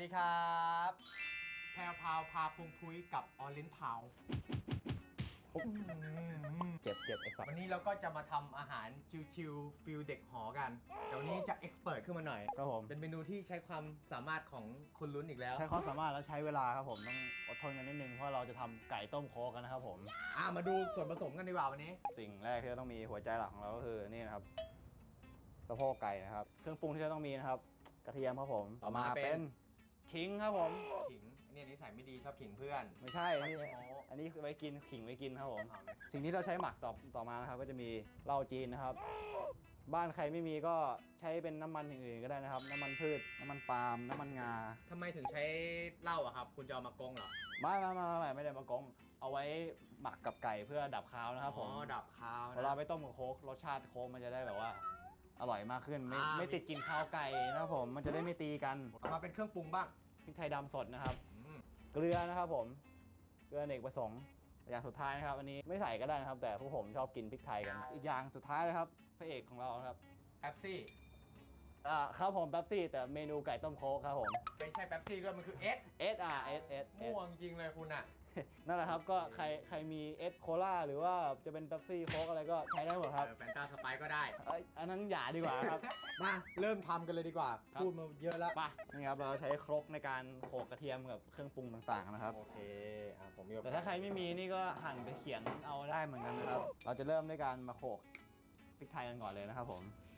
ดีครับ แพรวพราวพาพุงพุ้ยกับออลินเผาเจ็บเจ็บไอ้สัตวันว์นี้เราก็จะมาทำอาหารชิวๆฟิลเด็กหอกันเดี๋ยววนนี้จะเอ็กซ์เพรสขึ้นมาหน่อย ครับผมเป็นเมนูที่ใช้ความสามารถของคุณลุ้นอีกแล้ว ใช้ความสามารถแล้วใช้เวลาครับผมต้องอดทนกันนิดนึงเพราะเราจะทำไก่ต้มโคกกันนะครับผม อะมาดูส่วนผสมกันดีกว่าวันนี้ สิ่งแรกที่เราต้องมีหัวใจหลักของเราก็คือนี่นะครับสะโพกไก่นะครับ เครื่องปรุงที่เราต้องมีนะครับ กระเทียมครับผมต่อมาต่อมาเป็นเป็น ขิงครับผม ขิงอันนี้นิสัยไม่ดีชอบขิงเพื่อน ไม่ใช่ อันนี้โอ้อันนี้ไว้กินขิงไว้กินครับผม เอาเลยสิ่งที่เราใช้หมักต่อต่อมานะครับ ก็จะมีเหล้าจีนนะครับ บ้านใครไม่มีก็ใช้เป็นน้ำมันอย่างอื่นก็ได้นะครับ น้ำมันพืช น้ำมันปาล์มน้ำมันงา ทำไมถึงใช้เหล้าอะครับ คุณจะเอามากงเหรอไม่ไม่ไม่ไม่ไม่ได้มากง เอาไว้หมักกับไก่เพื่อดับคาวนะครับผมอ๋อดับคาวเวลาไปต้มกับโค้กรสชาติโค้กมันจะได้แบบว่า อร่อยมากขึ้น ไม่อ่า ไม่ติดกลินคาวไก่นะครับผมมันจะได้ไม่ตีกันเอามาเป็นเครื่องปรุงบ้างพริกไทยดำสดนะครับ อืมเกลือนะครับผมเกลืออเนกประสงค์อย่างสุดท้ายนะครับ อันนี้ไม่ใส่ก็ได้นะครับ แต่พวกผมชอบกินพริกไทยกัน อีกอย่างสุดท้ายนะครับพระเอกของเราครับแป๊บซี่อ่าครับผมแป๊บซี่แต่เมนูไก่ต้มโค้กครับผม ไม่ใช่แป๊บซี่ด้วยมันคือเอส S R S S S ม่วงจริงเลยคุณอะ นั่นแหละครับ ก็ใครใครมีเอสโคลาหรือว่าจะเป็นเป๊ปซี่โค้กอะไรก็ใช้ได้หมดครับแฟนตาสไปก็ได้ เอ้ยอันนั้นอย่าดีกว่าครับ มาเริ่มทำกันเลยดีกว่า ครับ พูดมาเยอะแล้ว ไปนี่ครับเราใช้ครกในการโขลกกระเทียมกับเครื่องปรุงต่างๆนะครับ โอเคอะผมมีโอกสแต่ถ้าใครไม่มีนี่ก็หั่นไปเขียนเอาได้เหมือนกันนะครับ เราจะเริ่มด้วยการมาโขลกพริกไทยกันก่อนเลยนะครับผมทำไม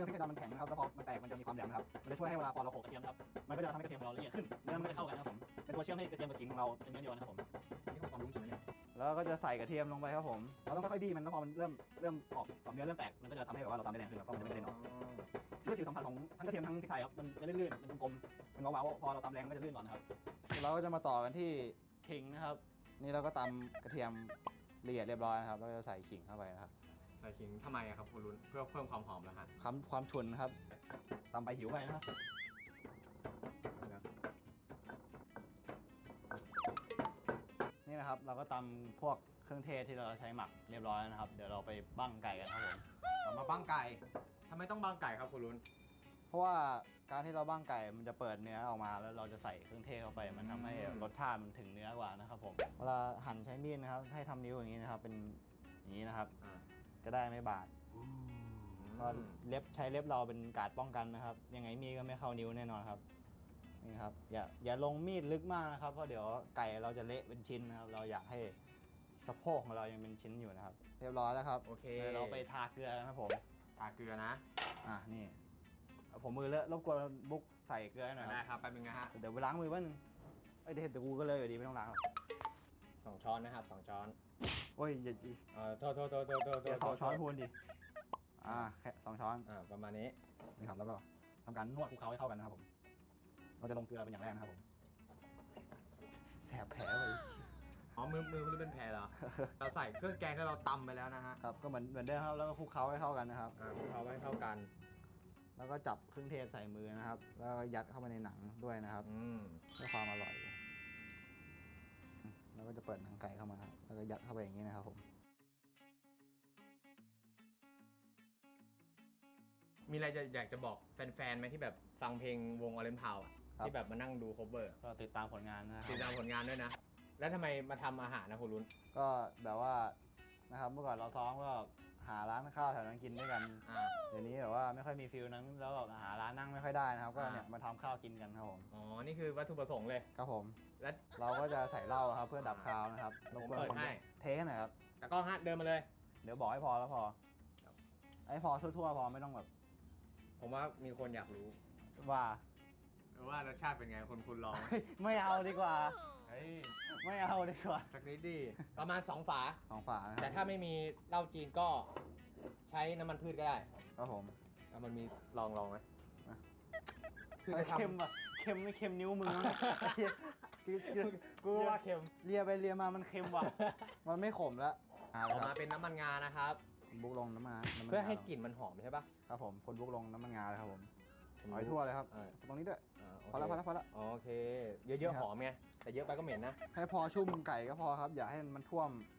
ดำด้วยครับคุณเพราะเนื้อพริกไทยดำมันแข็งนะครับแล้วพอมันแตกมันจะมีความแหลมนะครับมันจะช่วยให้เวลาพอเราโขลกกระเทียมนะครับมันก็จะทำให้กระเทียมของเราละเอียดขึ้นเนื้อมันจะเข้ากันนะครับผมเป็นตัวเชื่อมให้กระเทียมกับขิงของเราเป็นเนื้อเดียวนะครับผมนี่ของความรู้จริงไหมเนี่ยแล้วก็จะใส่กระเทียมลงไปครับผมเราต้องค่อยๆบี้มันแล้วพอมันเริ่มเริ่มออกออกเนื้อเริ่มแตกมันก็จะทำให้แบบว่าเราตำได้แรงขึ้นครับเพราะมันจะไม่กระเด็นออกด้วยผิวสัมผัสของทั้งกระเทียมทั้งพริกไทยครับมันจะลื่นๆเป็นกลมๆเป็นเว้าๆพอเราตำแรงก็จะลื่นก่อนนะครับเราก็จะมาต่อกันที่ขิงนะครับ นี่เราก็ตำกระเทียมละเอียดเรียบร้อยนะครับแล้วก็จะใส่ขิงเข้าไปนะครับใส่ขิงทำไมอะครับคุณลุ้นเพื่อเพิ่มความหอมแล้วฮะความความฉุนนะครับตำไปหิวไปนะครับนี่นะครับเราก็ตำพวกเครื่องเทศที่เราใช้หมักเรียบร้อยแล้วนะครับ เดี๋ยวเราไปบั้งไก่กันครับผมเรามาบ้างไก่ทำไมต้องบ้างไก่ครับคุณลุ้นเพราะว่าการที่เราบ้างไก่มันจะเปิดเนื้อออกมา แล้วเราจะใส่เครื่องเทศเข้าไป มันทำให้อืมรสชาติมันถึงเนื้อกว่านะครับผมเวลาหั่นใช้มีดนะครับ ให้ทำนิ้วอย่างนี้นะครับ เป็นอย่างนี้นะครับอ่า จะได้ไม่บาดเพราะเล็บใช้เล็บเราเป็นการดป้องกันนะครับ ยังไงมีดก็ไม่เข้านิ้วแน่นอนครับนี่ครับอย่าอย่าลงมีดลึกมากนะครับ เพราะเดี๋ยวไก่เราจะเละเป็นชิ้นนะครับ เราอยากให้สะโพกของเรายังเป็นชิ้นอยู่นะครับ เรียบร้อยแล้วครับโอเคดี๋ยวเราไปทาเกลือกันครับผมทาเกลือนะ อะนี่เอาผมมือเลอะรบกวนบุ๊กใส่เกลือให้หน่อยคได้รับครับแป๊บนึงนะฮะเดี๋ยวไปล้างมือบ้างไอ้ยเดี๋ยวแต่กูก็เลยอยู่ดีไม่ต้องล้างหรอกสองช้อนนะครับสองช้อน โอ้ยอย่าเอ่อโทษโทษโทษโทษโทษโทอย่าษสองช้อนพูนดิอ่าแค่สองช้อนอ่าประมาณนี้ นี่ครับแล้วก็ทำการนวดคลุกเคล้าให้เข้ากันนะครับผม เราจะลงเกลือเป็นอย่างแรกนะครับผมแสบแผลเลยอ๋อมือมือคุณลุ้นเป็นแผลเหรอ เราใส่เครื่องแกงที่เราตำไปแล้วนะฮะครับก็เหมือนเหมือนเดิมครับแล้วก็คลุกเคล้าให้เข้ากันนะครับ อ่าคลุกเคล้าให้เข้ากันแล้วก็จับเครื่องเทศใส่มือนะครับ แล้วก็ยัดเข้าไปในหนังด้วยนะครับอืมเพื่อความอร่อยอืม แล้วก็จะเปิดหนังไก่เข้ามาครับแล้วก็ยัดเข้าไปอย่างนี้นะครับผม มีอะไรจะอยากจะบอกแฟนๆไหมที่แบบฟังเพลงวงออเรนทาวอะที่แบบมานั่งดูคเวอร์ก็ติดตามผลงานนะครับติดตามผลงานด้วยนะ แล้วทำไมมาทำอาหารนะคุณลุ้น ก็แบบว่านะครับเมื่อก่อนเราซ้อมก็ หาร้านข้าวแถวนั้นกินด้วยกันอ่า เดี๋ยวนี้แบบว่าไม่ค่อยมีฟิลนั้นแล้วแบบหาร้านนั่งไม่ค่อยได้นะครับ ก็อ่า เนี่ยมาทำข้าวกินกันครับผมอ๋อ นี่คือวัตถุประสงค์เลย ครับผม แล้ว เราก็จะใส่เหล้าครับเพื่อดับคาวนะครับรบกวนผมเปิดคนให้ เทหน่อยครับแต่ก็ฮะเดินมาเลย เดี๋ยวบอกให้พอแล้วพอครับไอ้พอทั่วๆพอไม่ต้องแบบผมว่ามีคนอยากรู้ว่า ว่ารสชาติเป็นไงคุณคุณลองเฮ้ยไม่เอาดีกว่าเฮ้ยไม่เอาดีกว่าสักนิดดี ประมาณ 2 ฝา สองฝานะคแต่รับถ้าไม่มีเหล้าจีนก็ใช้น้ำมันพืชก็ได้ครับผมแล้วมันมีลองลองไหมอะคือจะทำ เค็มป่ะเค็มไม่เค็มนิ้วมือเหี้ยกินกินกูว่าเค็มเลียไปเลียมามันเค็มว่ะ มันไม่ขมแล้วอ่าออกคมารับเป็นน้ำมันงานะครับบุกลงน้ำมันน้ำมันเพื่อให้งากลิ่นมันหอมใช่ปะ ครับผมคนบุกลงน้ำมันงาเลยครับผมผมเอาให้ทั่วเลยครับ เออ ตรงนี้ด้วยอ่าโเคพอแล้วพอแล้วพอแล้วโอเค เยอะๆหอมไง แต่เยอะไปก็เหม็นนะ ให้พอชุ่มไก่ก็พอครับ อย่าให้มันท่วมย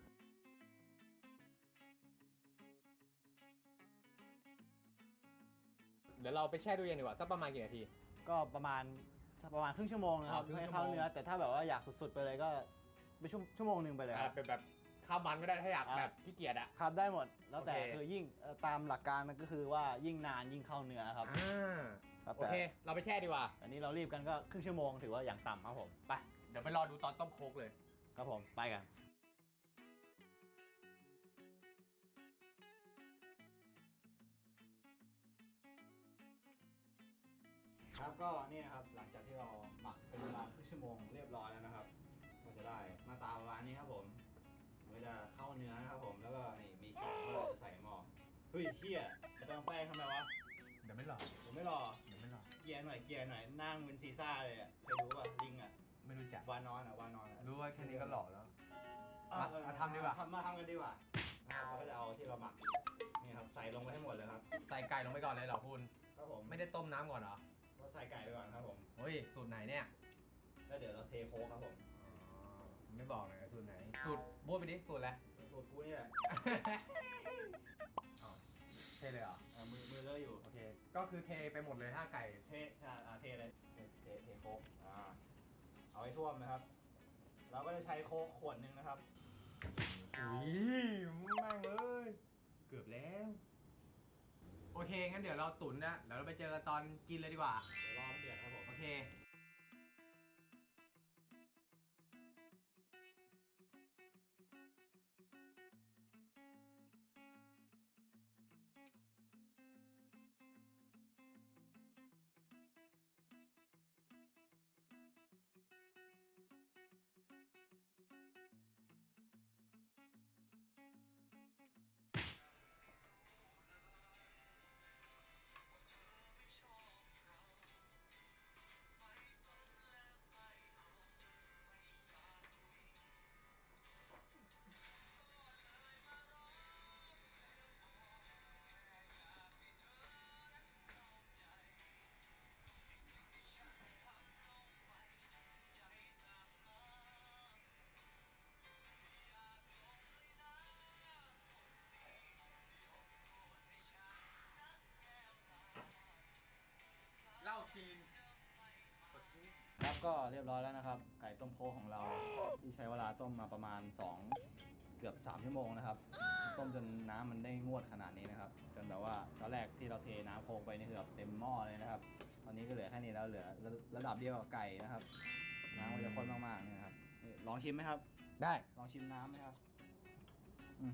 ดี๋ยวเราไปแช่ตู้เย็นดีกว่าสักประมาณกี่นาที ก็ประมาณประมาณครึ่งชั่วโมงนะครับอ่าครึ่งให้ชั่วเข้าโมงเนื้อแต่ถ้าแบบว่าอยากสุดๆไปเลยก็ไปชั่วชั่วโมงหนึ่งไปเลยครับ เป็นแบบข้าวมันก็ได้ถ้าอยากอะ แบบขี้เกียจอะ ครับได้หมดแล้วแต่โอเค คือยิ่งเอ่อตามหลักการมันก็คือว่ายิ่งนานยิ่งเข้าเนื้อครับอ่าครับโอแต่เค เราไปแช่ดีกว่า อันนี้เรารีบกันก็ครึ่งชั่วโมงถือว่าอย่างต่ำครับผมไปเดี๋ยวไปรอดูตอนต้มโคกเลย ครับผมไปกัน ครับก็นี่นะครับหลังจากที่เราหมักเป็นเวลาครึ่งชั่วโมงเรียบร้อยแล้วนะครับ ก็จะได้หน้าตาประมาณนี้ครับผมมันก็จะเข้าเนื้อนะครับผมแล้วก็นี่มีขิงที่เราจะใส่หม้อเฮ้ยเฮียจะต้องแป้งทำไมวะเดี๋ยวไม่รอผมไม่รอเดี๋ยวไม่รอเกียร์หน่อยเกียร์หน่อยนั่งเป็นซีซ่าเลยอะเคยดูป่ะลิงอะ ไม่รู้จัก วานอนอะวานอนอะรู้ว่าแค่นี้ก็หล่อแล้ว อะมาเออมาทำดีกว่า ทำมาทำกันดีกว่านะครับเราก็จะเอาที่เราหมักนี่ครับใส่ลงไปให้หมดเลยครับใส่ไก่ลงไปก่อนเลยเหรอคุณ ครับผมไม่ได้ต้มน้ำก่อนเหรอก็ใส่ไก่ไปก่อนครับผมเฮ้ยสูตรไหนเนี่ย แล้วเดี๋ยวเราเทโค้กครับผมไม่บอกเลยสูตรไหน สูตรบูดไปดิสูตรอะไร สูตรกูนี่แหละอ๋อเทเลยเหรอ อะมือมือเลอะอยู่ โอเค ก็คือเทไปหมดเลยถ้าไก่ เทอ่าอ่าเทเลยเทเทเทโค้กอ่า เอาให้ท่วมนะครับ เราก็จะใช้โค้กขวดหนึ่งนะครับ อุ้ยแม่งเอ้ยเกือบแล้ว โอเค งั้นเดี๋ยวเราตุ๋นนะเดี๋ยวเราไปเจอกันตอนกินเลยดีกว่า เดี๋ยวรอมันเดือดครับผม โอเค ก็เรียบร้อยแล้วนะครับ ไก่ต้มโค้กของเราที่ใช้เวลาต้มมาประมาณ 2 เกือบ 3 ชั่วโมงนะครับ ต้มจนน้ำมันได้งวดขนาดนี้นะครับ จนแบบว่าตอนแรกที่เราเทน้ำโค้กไปนี่คือแบบเต็มหม้อเลยนะครับ ตอนนี้ก็เหลือแค่นี้แล้วเหลือระระดับเดียวกับไก่นะครับ น้ำมันจะข้นมากๆนี่นะครับนี่ลองชิมไหมครับ ได้ ลองชิมน้ำไหมครับ อืม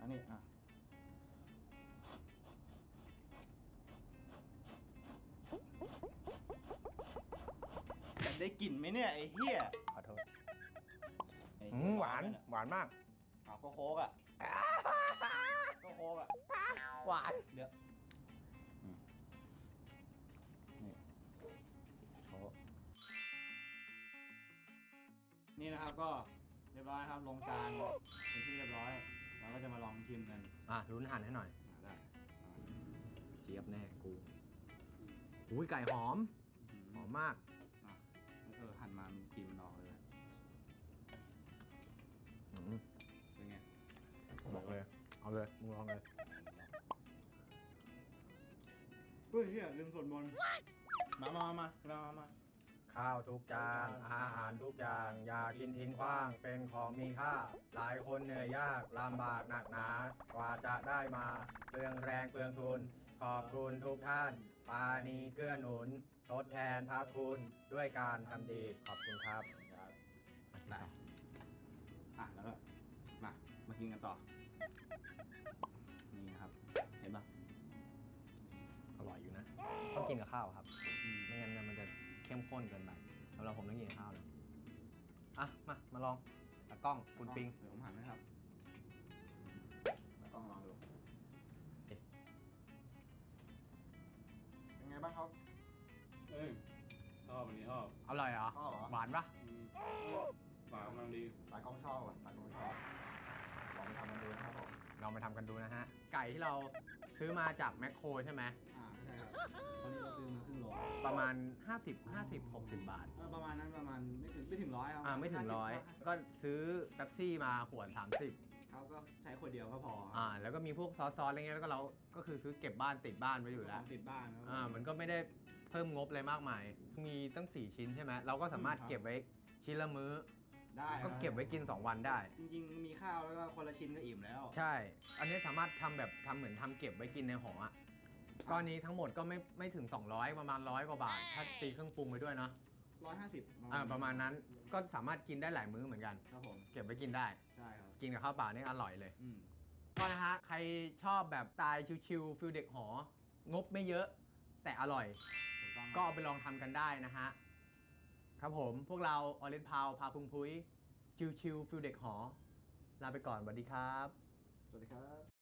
อันนี้อะ ได้กลิ่นไหมเนี่ยไอ้เหี้ยขอโทษไอ้อืเหี้ยมหวานร้อเยหวานมากอ้าวก็โค้กอะก็โค้กอะหวาน เดี๋ยวอืมนี่โค้กนี่นะครับก็เรียบร้อยครับลงจานเป็นที่เรียบร้อยเราก็จะมาลองชิมกันอะรุ้นหั่นให้หน่อย อ่าได้อ่าเจี๊ยบแน่กูอุ้ยไก่หอม หอมมากอะเออหั่น มามันกลิ่นมันออกเลยอืมเป็นไงบอกเลย เอาเลยมึงลองเลยเฮ้ยเฮียลืมสวดมนต์มามามามามามาข้าวทุกจานอาหารทุกอย่าง อย่ากินทิ้งขว้างเป็นของมีค่า หลายคนเหนื่อยยากลำบากหนักหนากว่าจะได้มาเปลืองแรงเปลืองทุน ขอบคุณทุกท่าน ปานีเกื้อหนุน ทดแทนพระคุณด้วยการทำดีขอบคุณครับครับได้อะแล้วก็มามากินกันต่อ นี่นะครับ เห็นปะอร่อยอยู่นะต้องกินกับข้าวครับไม่งั้นเนี่ยมันจะเข้มข้นเกินไปสำหรับผมต้องกินกับข้าวเลยอะมามาลองตากล้องคุณปิงเดี๋ยวผมหันนะครับ กันดูนะฮะ ไก่ที่เราซื้อมาจากแมคโครใช่ไหม อ่าใช่ครับตอนนี้เราซื้อมาครึ่งโลประมาณ 50 50 60 บาท เออประมาณนั้นประมาณไม่ถึงไม่ถึงร้อยครับอ่าไม่ถึงร้อย50ก็ซื้อเป๊ปซี่มาขวด 30ครับก็ใช้คนเดียวก็พออ่า แล้วก็มีพวกซอสๆอะไรเงี้ยแล้วก็เราก็คือซื้อเก็บบ้านติดบ้านไว้อยู่แล้วของติดบ้านครับอ่า มันก็ไม่ได้เพิ่มงบอะไรมากมาย มีตั้ง 4 ชิ้นใช่ไหม เราก็สามารถครับเก็บไว้ชิ้นละมื้อ ได้ก็เก็บไว้กิน 2 วันได้ จริง ๆ มีข้าวแล้วก็คนละชิ้นก็อิ่มแล้ว ใช่ อันนี้สามารถทำแบบทำเหมือนทำเก็บไว้กินในหออะก้อนนี้ทั้งหมดก็ไม่ไม่ถึง 200 ประมาณร้อยกว่าบาท ถ้าตีเครื่องปรุงไปด้วยเนาะร้อยห้าสิบอ่าประมาณนั้นก็สามารถกินได้หลายมื้อเหมือนกัน ครับผม เก็บไว้กินได้ ใช่ครับ กินกับข้าวเปล่านี่อร่อยเลย อืม ก็นะฮะ ใครชอบแบบสไตล์ชิลๆฟิลเด็กหอ งบไม่เยอะ แต่อร่อย ถูกต้องก็เอาไปลองทำกันได้นะฮะ ครับผม พวกเราออเรนพาวพาพุงพุ้ย ชิลๆฟิลเด็กหอ ลาไปก่อนสวัสดีครับ สวัสดีครับ